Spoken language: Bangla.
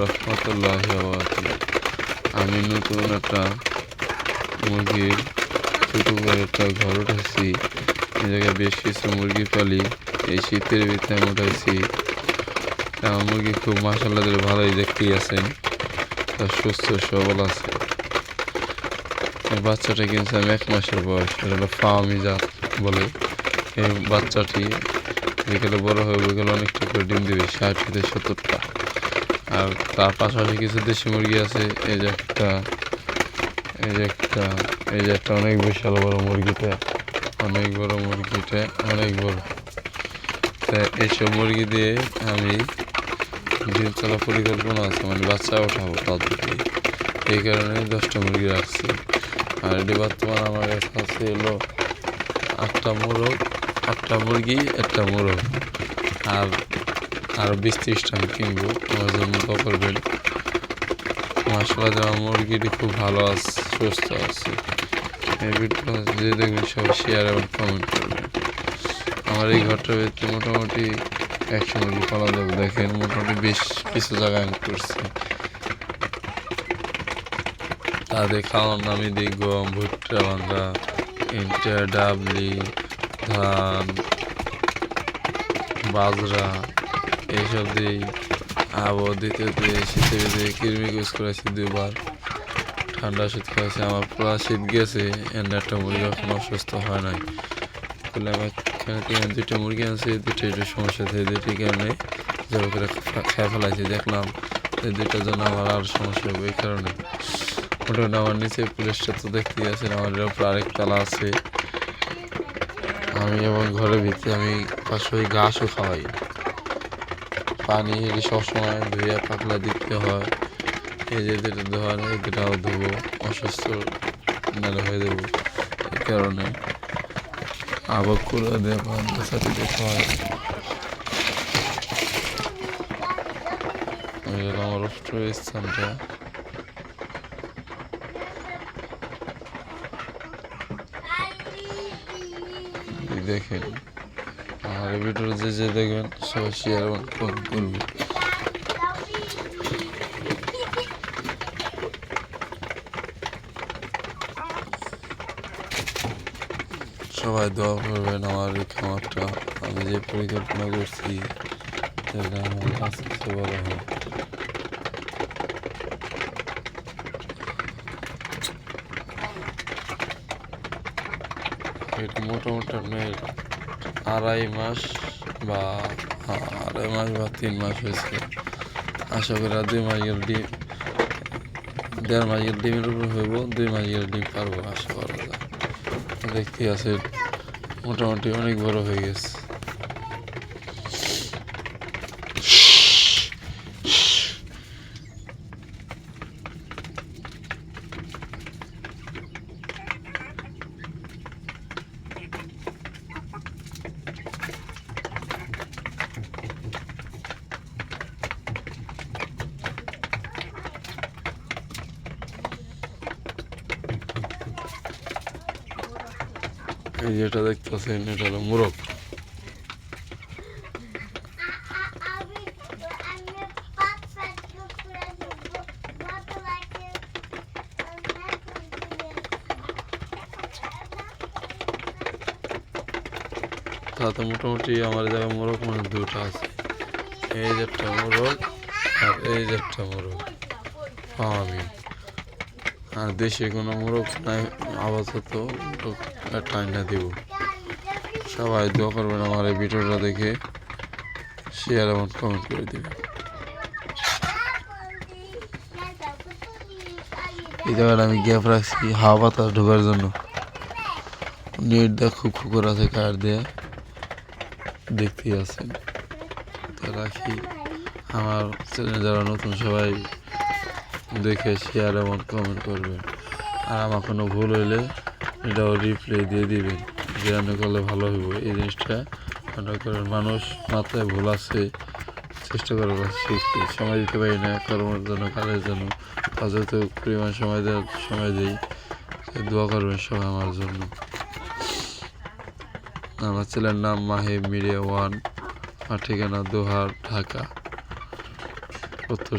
রহমতুল্লাহি আমি নতুন একটা মুরগির ছোটো করে একটা ঘর উঠাইছি। এই জায়গায় বেশ কিছু মুরগি পালি। এই শীতের ভিতরে আমি উঠাইছি। আমার মুরগি খুব মাসাল্লাহ ভালোই দেখতেই আছেন তার সুস্থ সবল আছে। বাচ্চাটা কিনছে আমি এক মাসের বয়স। এটা হলো ফার্মি বলে। এই বাচ্চাটি বিকেলে বড় হয়ে বিকেলে অনেকটা করে ডিম দিবে, ষাট থেকে সত্তরটা। আর তার পাশাপাশি কিছু দেশি মুরগি আছে, এই যে একটা, এই যে একটা, এই যে একটা অনেক বিশাল বড় মুরগিটা অনেক বড় মুরগিটা অনেক বড়। তা এইসব মুরগি দিয়ে আমি ডিম চলা পরিকল্পনা আছে মানে বাচ্চা ওঠাবো তাদেরকে এই কারণে দশটা মুরগি রাখছি। আর এটি বর্তমান আমার কাছে এলো আটটা মোরগ আটটা মুরগি, একটা মোরগ আর আরও বিশ ত্রিশটা আমি কিনবো। আমার জন্য করবেন মাসালা আমার মুরগিটি খুব ভালো আছে, সুস্থ আছে, এই ভিডিওটা যে দেখবেন সব শেয়ার এবং কমেন্ট করবেন। আমার এই ঘরটার ভিতরে মোটামুটি একশো মুরগি পালা যাবে। দেখেন মোটামুটি বেশ কিছু জায়গায় আমি করছি। তাদের খাওয়ার নামে দিই গম, ভুট্টা ভাঙ্গা ইন্টার, ডাবলি ধান, বাজরা এইসব দিই দিতে দিয়ে শীতে দিয়ে কৃমি ইউজ করেছি দুবার ঠান্ডা শীত খাওয়াছি আমার পুরো শীত গেছে এর একটা মুরগি এখন অসুস্থ হয় নাই। বলে আমার এখানে দুইটা মুরগি আনছি, দুইটা একটু সমস্যা থেকে দুইটি কারণে জোর করে খেয়ে ফেলাইছি, দেখলাম এই দুইটার জন্য আমার আর সমস্যা হবে এই কারণে। মোটামুটি আমার নিচে পুলিশটা তো দেখতেই আছেন, আমার এর উপর আরেক তালা আছে। আমি এবং ঘরের ভিতরে আমি পাশে ঘাসও খাওয়াই। পানি সবসময় ধুয়ে পাতলা দিতে হয়। এই যে দুটো ধোয়া নেই দুটাও ধুবো, অসুস্থ নাহলে হয়ে দেবো এই কারণে আবার করে পান্তার সাথে হয়। আমার অষ্টর স্থানটা। দেখেন। আর এই ভিডিওটা যে যে দেখবেন, সবাই শেয়ার এবং কমেন্ট করবেন সবাই দোয়া করবেন আমার এই খামারটা। আমি যে পরিকল্পনা করছি সেটা আমার আস্তে আস্তে বড় এটা মোটামুটি আপনার আড়াই মাস বা আড়াই মাস বা তিন মাস হয়েছে। আশা করি দুই মাস গেলে ডিম দেড় মাস গেলে ডিমের উপর হইব, দুই মাস গেলে ডিম পারব, আশা করা যায়। দেখতে আছে, মোটামুটি অনেক বড় হয়ে গেছে। এই যেটা দেখতেছেন, এটা হলো মোরগ। তাতে মোটামুটি আমার জায়গায় মোরগ মানে দুটো আছে। এই যে একটা মোরগ আর এই যে একটা মোরগ। আমি আর দেশে কোনো মোরগ নাই আপাতত টাইনা দিব। সবাই দোয়া করবেন আমার এই ভিডিওটা দেখে শেয়ার এবং কমেন্ট করে দিবেন। এই জায়গাটা আমি গ্যাপ রাখছি হাওয়া বাতাস ঢোকার জন্য। নেট দেওয়া খুব খুকুর আছে কার দিয়ে, দেখতেই আছেন। তা রাখি। আমার চ্যানেল যারা নতুন সবাই দেখে শেয়ার এবং কমেন্ট করবেন আর আমার কোনো ভুল হইলে এটাও রিপ্লাই দিয়ে দিবেন, যে রান্না করলে ভালো হইব। এই জিনিসটা মনে করেন মানুষ মাথায় ভুল আছে, চেষ্টা করার শিখতে। সময় দিতে পারি না, কর্মের জন্য, কাজের জন্য। কাজে তো পরিমাণ সময় দেওয়ার সময় দিই, দোয়া করবেন সবাই আমার জন্য। আমার ছেলের নাম মাহিব মিডিয়া ওয়ান, আর ঠিকানা দোহার, ঢাকা, উত্তর